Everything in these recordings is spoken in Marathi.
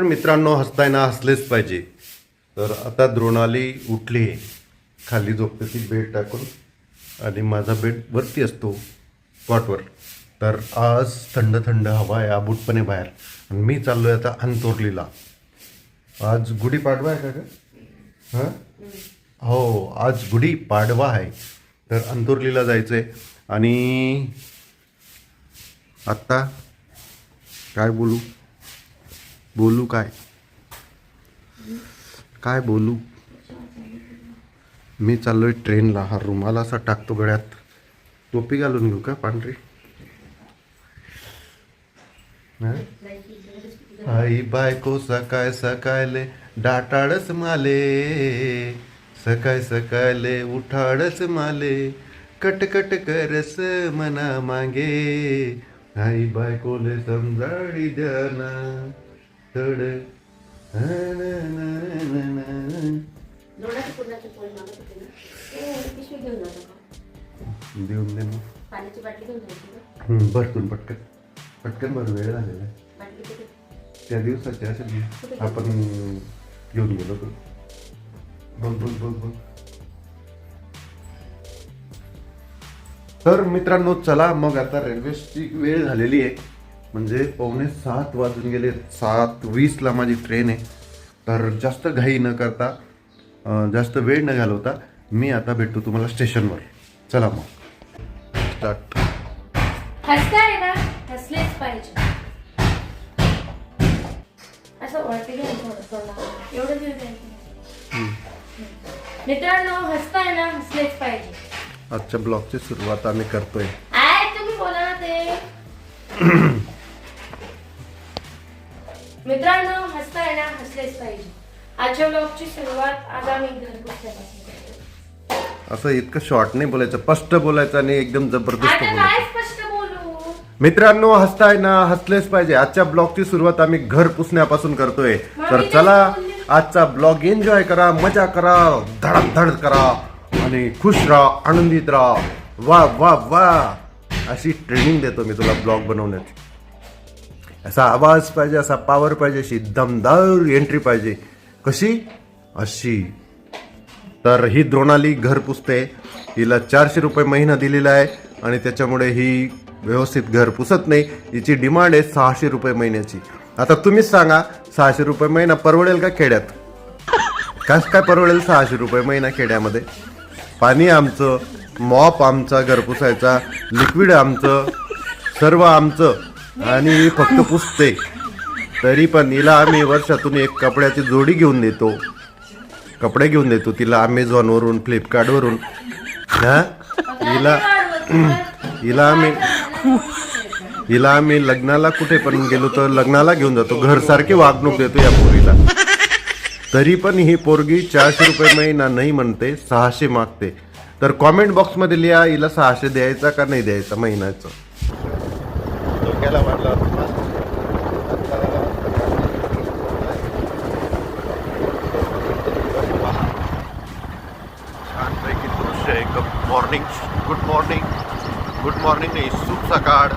पण मित्रांनो हसताना हसलेच पाहिजे. तर आता द्रोणाली उठली. आहे खाली झोपते ती बेड टाकून आणि माझा बेड वरती असतो कॉटवर तर आज थंड थंड हवा आहे आबूटपणे बाहेर. आणि मी आहे आता अंतोरलीला. आज गुढी पाडवा आहे का हां? हो आज गुढी पाडवा आहे. तर अंतोरलीला जायचं आहे आणि आत्ता काय बोलू? बोलू काय? काय बोलू? मी चाललोय ट्रेनला हा रुमाल असा टाकतो गळ्यात. टोपी घालून घेऊ का पांढरी? आई बायको सकाळ सकाळले डाटाळच माले सकाळ सकाळले उठाडच माले कटकट करस मना मागे. आई बायकोले समजाडी द्याना ते का? देऊन दे मग. भरतून पटकन. पटकन भर वेळ झालेला आहे त्या दिवसाचे असेल आपण घेऊन गेलो होतो. बघ बघ बघ बघ तर मित्रांनो चला मग आता रेल्वेची वेळ झालेली आहे. म्हणजे पावणे सात वाजून गेले. सात वीसला माझी ट्रेन आहे. तर जास्त घाई न करता जास्त वेळ न घालवता मी आता भेटतो तुम्हाला स्टेशनवर. चला मग. स्टार्ट हसताय ना? हसलेच पाहिजे. असं एवढं मित्रांनो हसताय ना? हसलेच पाहिजे. आजच्या ब्लॉगची सुरुवात आम्ही करतोय. आय तुम्ही बोला ना ते. मित्रांनो हसताय ना हसलेच पाहिजे. आजच्या ब्लॉगची सुरुवात आज आम्ही असं इतकं शॉर्ट नाही बोलायचं स्पष्ट बोलायचं आणि एकदम जबरदस्त बोलायचं. मित्रांनो हसताय ना हसलेच पाहिजे. आजच्या ब्लॉगची सुरुवात आम्ही घर पुसण्यापासून करतोय. तर चला. आजचा ब्लॉग एन्जॉय करा मजा करा धडक करा आणि खुश राहा आनंदित राहा. वा वा वा. अशी ट्रेनिंग देतो मी तुला ब्लॉग बनवण्याची. असा आवाज पाहिजे असा पॉवर पाहिजे अशी दमदार एंट्री पाहिजे. कशी? अशी. तर ही द्रोणाली घर पुसते. हिला चारशे रुपये महिना दिलेला आहे आणि त्याच्यामुळे ही व्यवस्थित घर पुसत नाही. हिची डिमांड आहे सहाशे रुपये महिन्याची. आता तुम्हीच सांगा सहाशे रुपये महिना परवडेल का खेड्यात? कस काय परवडेल सहाशे रुपये महिना खेड्यामध्ये? पाणी आमचं मॉप आमचा घर पुसायचा लिक्विड आमचं सर्व आमचं. आणि ही फक्त पुसते. तरी पण हिला आम्ही वर्षातून एक कपड्याची जोडी घेऊन देतो कपडे घेऊन देतो तिला अमेझॉनवरून फ्लिपकार्टवरून हा? हिला हिला आम्ही हिला आम्ही लग्नाला कुठे पण गेलो तर लग्नाला घेऊन जातो. घरसारखी वागणूक देतो या पोरीला. तरी पण ही पोरगी चारशे रुपये महिना नाही म्हणते सहाशे मागते. तर कॉमेंट बॉक्समध्ये लिहा हिला सहाशे द्यायचा का नाही द्यायचा महिन्याचं डोक्याला मारला छानपैकी दृश्य आहे good morning good morning good morning नाही शुभ सकाळ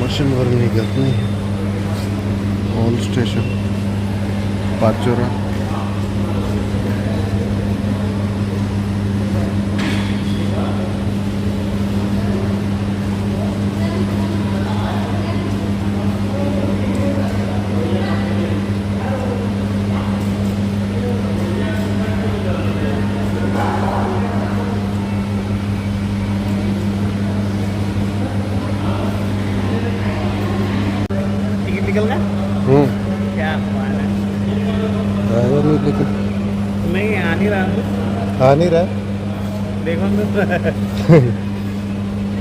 मशीनवर निघत नाही ऑल स्टेशन पाचोरा निकल हम्म क्या बात है नहीं आ नहीं रहा हूँ आ नहीं रहा देखो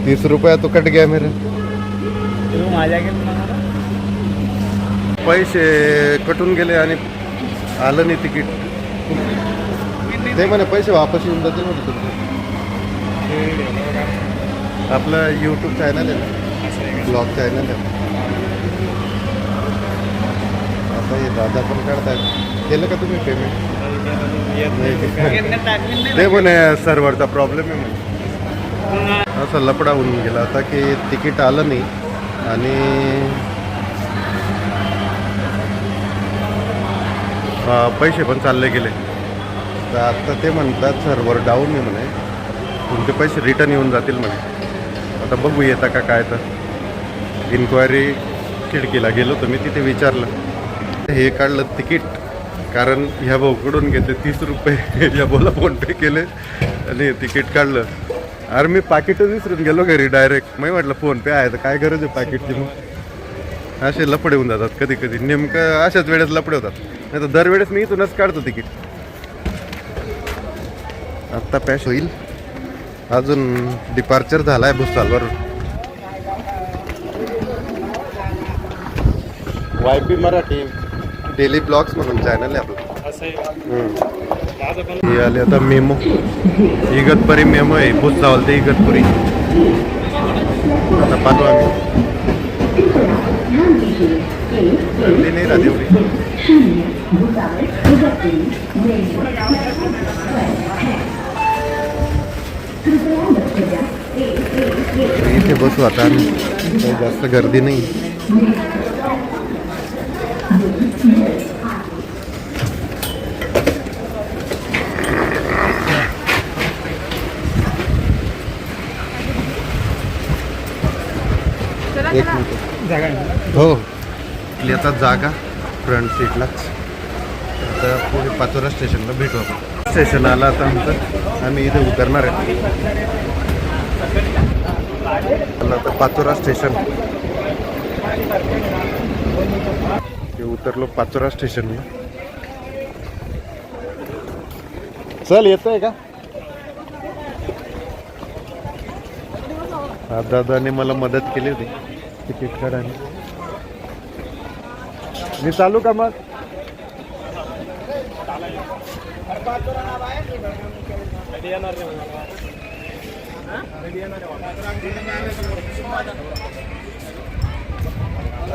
तीस रुपया तो कट गया मेरा. तुम आ जाके तुम्हारा पैसे कटून गेले आणि आलं नाही तिकीट. ते म्हणे पैसे वापस येऊन जातील म्हणे तुमचे. आपलं यूट्यूब चॅनल आहे ना? ब्लॉग चॅनल आहे. आता हे दादा पण काढतायत. केलं का तुम्ही पेमेंट ते म्हणे सर्व्हरचा प्रॉब्लेम आहे म्हणे. असा लपडा होऊन गेला आता की तिकीट आलं नाही आणि पैसे पण चालले गेले. तर आता ते म्हणतात सर्व्हर डाऊन आहे म्हणे. तुमचे पैसे रिटर्न येऊन जातील म्हणे. आता बघू येता का काय तर. इन्क्वायरी खिडकीला गेलो तर मी तिथे विचारलं. हे काढलं तिकीट. कारण ह्या भाऊकडून घेतले तीस रुपये. या बोला फोनपे केले आणि तिकीट काढलं. अरे मी पाकिटच विसरून गेलो घरी डायरेक्ट मी म्हटलं फोनपे आहे तर काय गरज आहे पाकिटची मग? असे लपडे होऊन जातात कधी कधी नेमकं अशाच वेळेस लपडे होतात. नाही तर दरवेळेस मी इथूनच काढतो तिकीट. आत्ता पॅश होईल. अजून डिपार्चर झाला आहे भुसालवरून Y P Marathi. Daily blogs म्हणून चॅनल आहे आपलं. हे आले आता मेमो. इगतपुरी मेमो आहे. भुसावल ते इगतपुरी. आता पाहतो आम्ही. गर्दी नाही राहत एवढी. इथे बसू आता आम्ही. जास्त गर्दी नाही. एक मिनिट. नाही. हो याचा जागा फ्रंट सीटलाच आता पुढे पाचोरा स्टेशनला भेटू आपण. स्टेशन आलं आता आमचं. आम्ही इथे उतरणार आहे. आता पाचोरा स्टेशन. हे उतरलो पाचोरा स्टेशनला. चल येतोय का? हा दादाने मला मदत केली होती. तिकीट आहे मी चालू का मग?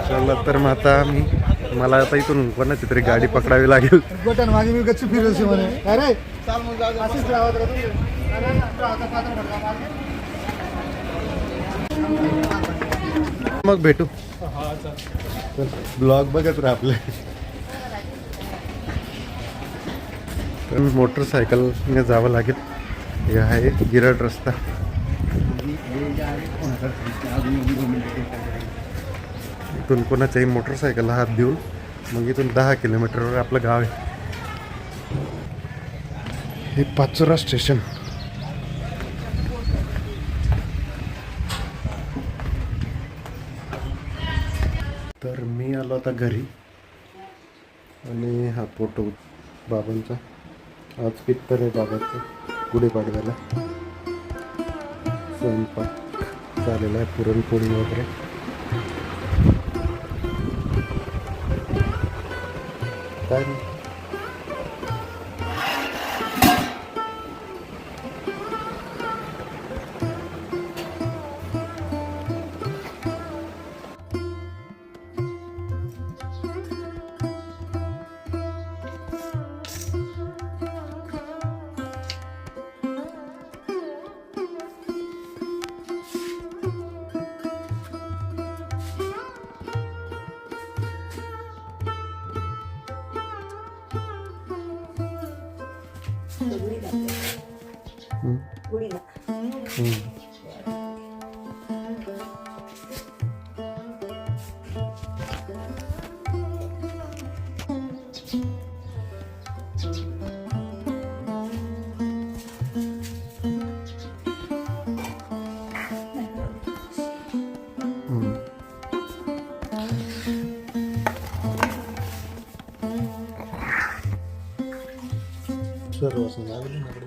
चला तर मग आता मी मला आता इथून कोणाची तरी गाडी पकडावी लागेल. बटन मागे मी गच्ची फिरवशी म्हणे. अरे अशीच मागे. भेटू. ब्लॉग बघत राहा आपले. तर मोटरसायकलने जावं लागेल. हे आहे गिरड रस्ता. इथून कोणाच्याही मोटरसायकलला हात देऊन मग इथून दहा किलोमीटरवर आपलं गाव आहे. हे पाचोरा स्टेशन. तर मी आलो आता घरी. आणि हा फोटो बाबांचा. आज पित्तर आहे बाबाचं. गुढीपाडव्याला. स्वयंपाक झालेला आहे पुरणपोळी वगैरे. काय 물이 나. 응. 물이 나. 응. सर्व